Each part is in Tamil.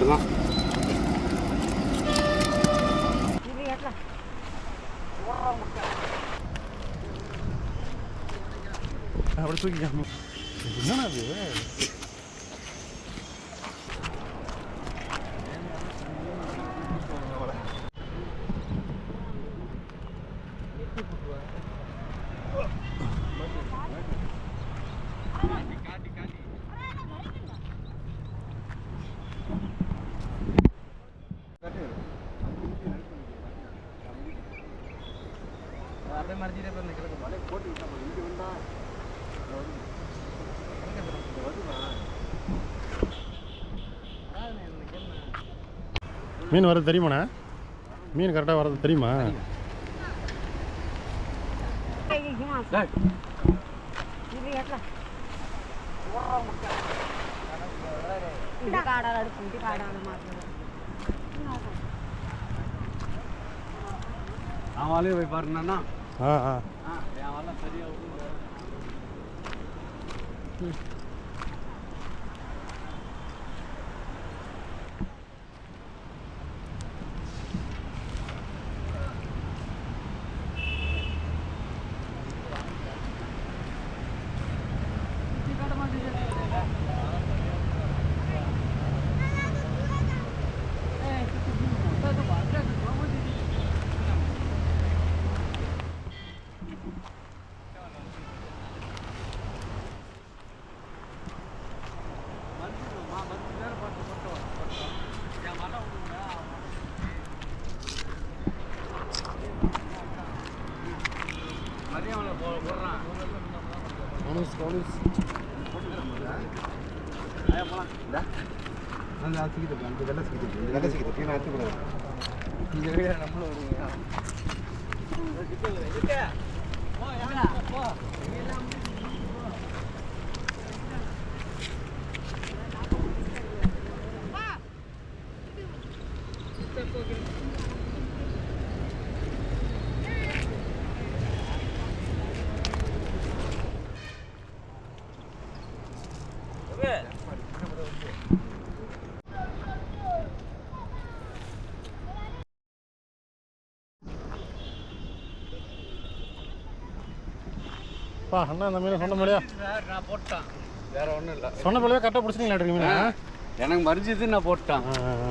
மட்டும்தான் அப்படி தூக்கிக்காம என்னண்ணா அது மீன் வர்றது தெரியுமாண்ணா? மீன் கரெக்டாக வர்றது தெரியுமா? அவளே போய் பாருண்ணா ஆ. ஆ சரியா சிக்கிட்டு அந்த வெள்ளை சிக்கிட்டு இந்த வெள்ளை சிக்கிட்டு நான் எடுத்துக்கிறேன் இங்கே இருக்கிற பா அண்ணா அந்த மீன் சொன்ன மாதிரியா? நான் போட்டான் வேற ஒன்றும் இல்லை. சொன்ன போலவே கரெக்டாக பிடிச்சிங்களா மீன் எனக்கு மறிஞ்சது நான் போட்டான் ஆ, ஆ.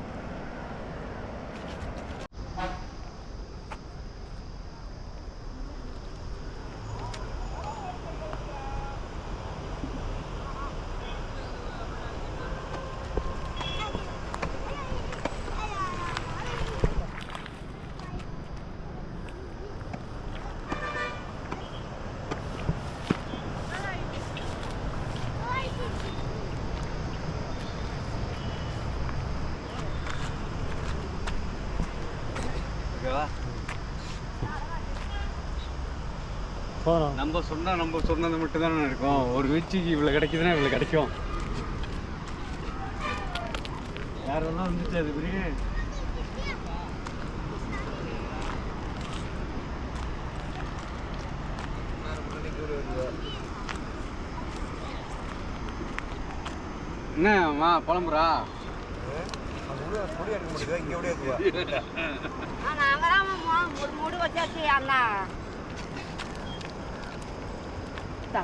நம்ம சொன்னா நம்ம சொன்னது மட்டும் தானே இருக்கும் ஒரு வீழ்ச்சிக்கு இவ்வளோ கிடைக்குதுன்னா இவ்வளோ கிடைக்கும். யாரெல்லாம் வந்துச்சு அது பிரிவு என்னம்மா புலம்புறா? நாங்களாம் மூடு மூடு வச்சாச்சு அண்ணா இந்தா.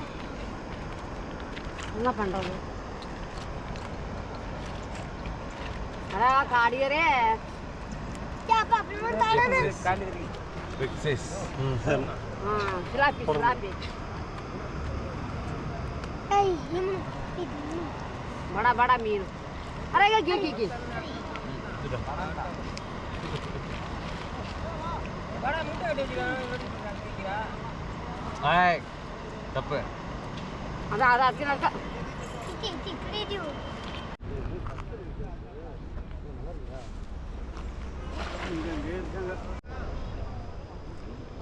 என்ன பண்ணுறது அதான் காடியரே பிக் சைஸ் ம் சரி ஆ சிலாப்பி சிலாப்பி बड़ा बड़ा मीर अरे ये की की की ஆய் தப்பு. அதான் அதான் அதுக்கு நடக்க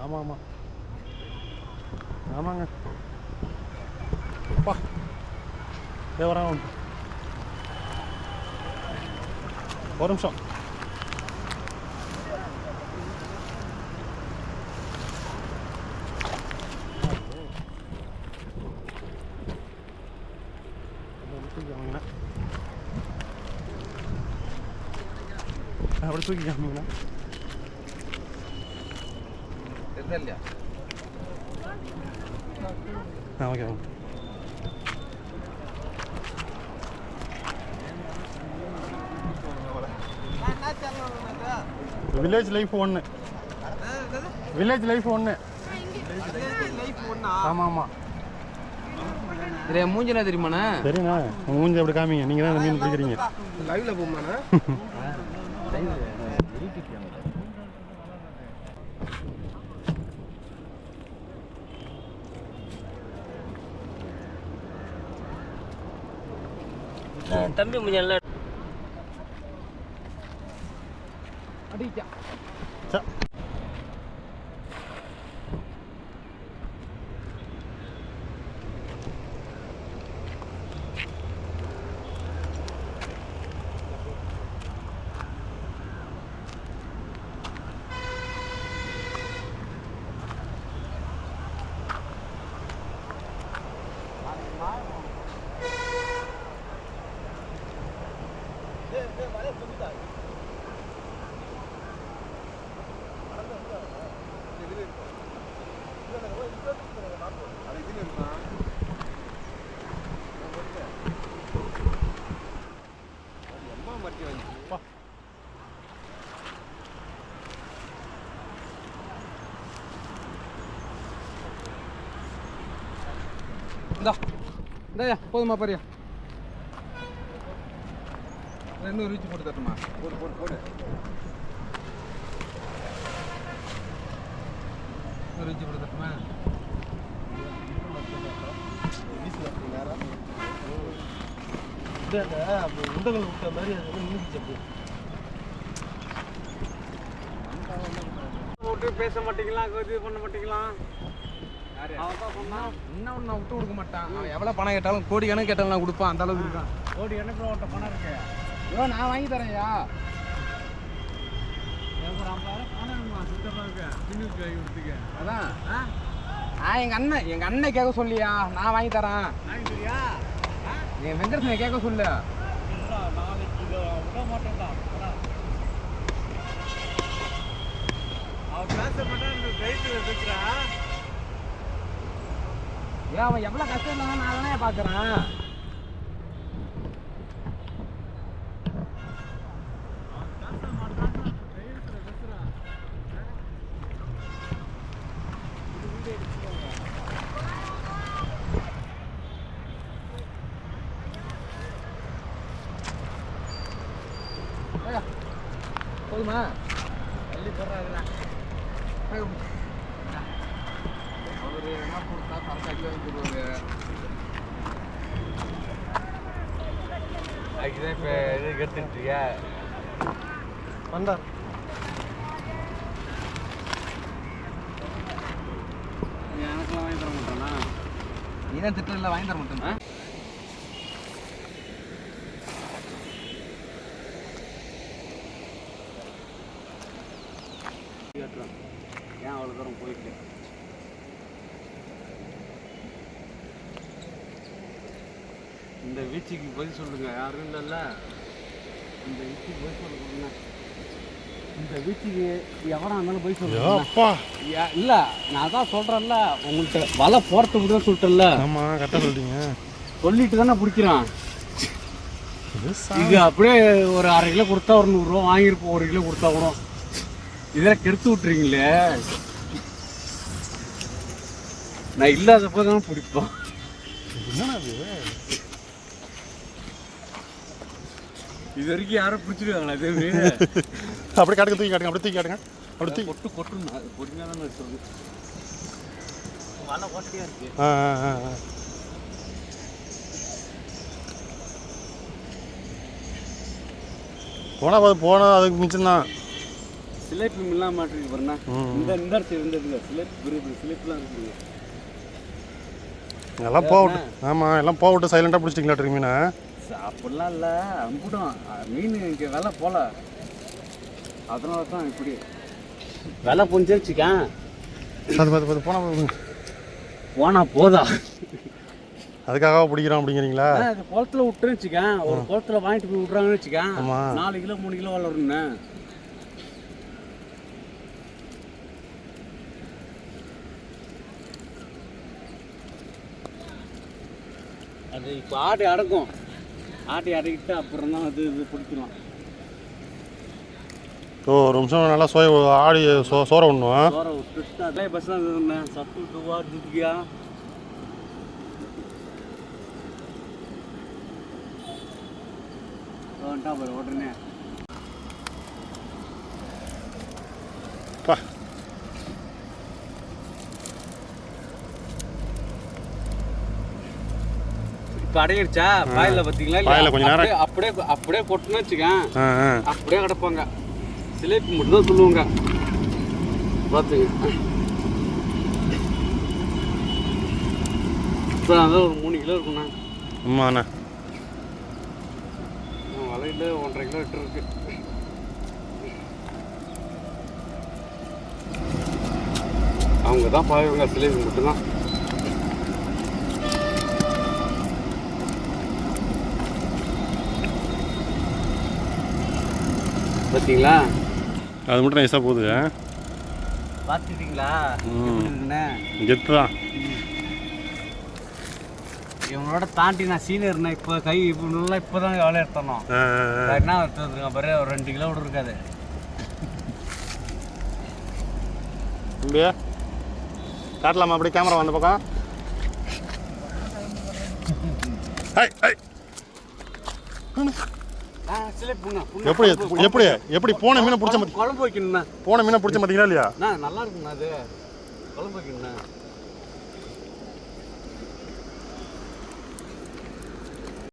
ஆமாம் ஆமாம் ஆமாங்க. அப்பா. வரான் வந்து ஒரு நிமிஷம் அப்படி தூக்கி காமிங்கண்ணா தெரிஞ்சா இல்லையா ஆ ஓகே ஓகே. வில்லேஜ் லைஃப் ஒன்று வில்லேஜ் லைஃப் ஒன்று ஆமாம். ஆமாம் இதில் மூஞ்சினா தெரியுமாண்ணா? சரிண்ணா உங்கள் மூஞ்சி அப்படி காமிங்க. நீங்கள் தான் அந்த மீன் பிடிக்கிறீங்க. லைவ்ல போமாண்ணா தம்பி முடியல அடிக்கா இந்தாயா போதுமா பாரியா இன்னொரு ரீச் போட்டு தட்டுமா போடு போடு போடு. இன்னொரு ரீச் போட்டு தட்டுமா உண்டகள் விட்ட மாதிரி அது அப்படி விட்டு பேச மாட்டீங்களா இது பண்ண மாட்டீங்களா? இன்னும் ஒன்று விட்டு கொடுக்க மாட்டான். அவன் எவ்வளோ பணம் கேட்டாலும் கோடி கணக்கு கேட்டாலும் நான் கொடுப்பான். அந்த அளவுக்கு இருக்கான். ஓடி எனக்கு ஓட்ட பணம் இருக்கு. ஐயோ நான் வாங்கி தரேன்யா. அதான். ஆ? எங்கள் அண்ணன் எங்கள் அண்ணன் கேட்க சொல்லியா? நான் வாங்கி தரேன். என் வெங்கடேசனை கேட்க சொல்லு நாளைக்கு இதை விட மாட்டேன்டா அவன் பேச மாட்டான் இந்த கைத்தில் இருக்கிறா ஏன் அவன் எவ்வளோ கஷ்டம் இருந்தாலும் நான் தானே பார்க்குறேன். போதுமா? தள்ளி போடுறாருல அவரு என்ன கொடுத்தா சரக்காக்கி வாங்கி தருவாரு அதுக்குதான் இப்போ இது கற்றுட்டுருக்கியா வந்தார். எனக்குலாம் வாங்கி தர மாட்டானா நீ தான் திட்டம் வாங்கி தர மாட்டேன் பதில் சொல்லுங்க. யாரும் இல்லைல்ல இந்த வீச்சுக்கு போய் சொல்லுங்க. இந்த வீச்சுக்கு எவனா இருந்தாலும் போய் சொல்லுங்க. இல்லை நான் தான் சொல்கிறேன்ல உங்கள்கிட்ட வலை போகிறதுக்கு தான் சொல்லிட்டேன்ல. ஆமாம் கரெக்டாக சொல்லிட்டீங்க சொல்லிட்டு தானே பிடிக்கிறான். இது அப்படியே ஒரு அரை கிலோ கொடுத்தா ஒரு நூறுரூவா வாங்கியிருப்போம் ஒரு கிலோ கொடுத்தா கூட. இதெல்லாம் கெடுத்து விட்டுறீங்களே. நான் இல்லாதப்போ தான் பிடிப்போம் என்னண்ணா இது இது வரைக்கும் யாரும் பிடிச்சிருக்காங்களா? அதே மாதிரி அப்படியே காட்டுங்க தூக்கி காட்டுங்க அப்படியே தூக்கி காட்டுங்க. அப்படி தூக்கி கொட்டு கொட்டுன்னு பொறுமையாக தான் வச்சுருது வலை ஓட்டையாக இருக்கு ஆ ஆ ஆ ஆ. போனா போது போனா அதுக்கு மிச்சம் தான் சிலேபி இல்லாம மாட்டிருக்கு பாருண்ணா. இந்த இந்த இடத்துல இருந்ததுங்க சிலேபி பெரிய பெரிய சிலேப்பிலாம் இருக்குங்க எல்லாம் போகட்டு ஆமாம் எல்லாம் போகட்டு சைலண்டாக பிடிச்சிட்டிங்களா மீனை. அப்படிலாம் இல்லை. அம்புடும் மீன் இங்கே விலை போல. அதனால தான் இப்படி. விலை புரிஞ்சிருச்சுக்கேன் அது பார்த்து பார்த்து போனால் போனா போதா? அதுக்காக பிடிக்கிறோம் அப்படிங்கிறீங்களா? இது குளத்துல விட்டுன்னு வச்சுக்கேன் ஒரு குளத்துல வாங்கிட்டு போய் விட்றாங்கன்னு வச்சுக்கேன் ஆமா. நாலு கிலோ மூணு கிலோ வளரும்ண்ணே அது இப்போ ஆட்டை அடக்கும் ஆட்டை அடக்கிட்டு அப்புறம் தான் அது இது பிடிக்கலாம். ஓ ஒரு நிமிஷம் நல்லா சோய ஆடி சோ சோற ஒன்றும் சோற விட்டுட்டு அதே பஸ் தான் சத்து வந்துட்டா பாரு உடனே. இப்போ அடையிடுச்சா பாயில பார்த்தீங்களா? பாயில கொஞ்ச நேரம். அப்படியே அப்படியே கொட்டுன்னு வச்சுக்கேன். அப்படியே கிடப்பாங்க. சிலேபி மட்டும் தான் சொல்லுவாங்க. பார்த்துங்க இப்போ அதான் ஒரு மூணு கிலோ இருக்குண்ணா. ஆமாண்ணா. வலையில் ஒன்றரை கிலோ எட்டு இருக்கு. அவங்க தான் பாயுவாங்க சிலேபி மட்டும்தான். பார்த்தீங்களா? அது மட்டும் நைஸாக போகுது. பார்த்துட்டீங்களா? கெத்து தான் இவங்களோட தாண்டி நான் சீனியர்ண்ணே இப்போ கை இப்போ நல்லா இப்போ தான் வேலை எடுத்தணும். என்ன எடுத்துருங்க பாரு ஒரு ரெண்டு கிலோ கூட இருக்காது தம்பியா காட்டலாமா? அப்படியே கேமரா வந்த பக்கம். சிலை புண்ணா எப்படி எப்படி எப்படி போன மீனை பிடிச்ச மத்தி குழம்பு வைக்கணுண்ணா போன மீனை பிடிச்ச மாட்டீங்களா இல்லையா? நல்லா இருக்குண்ணா அது. குழம்பு வைக்கணுண்ணா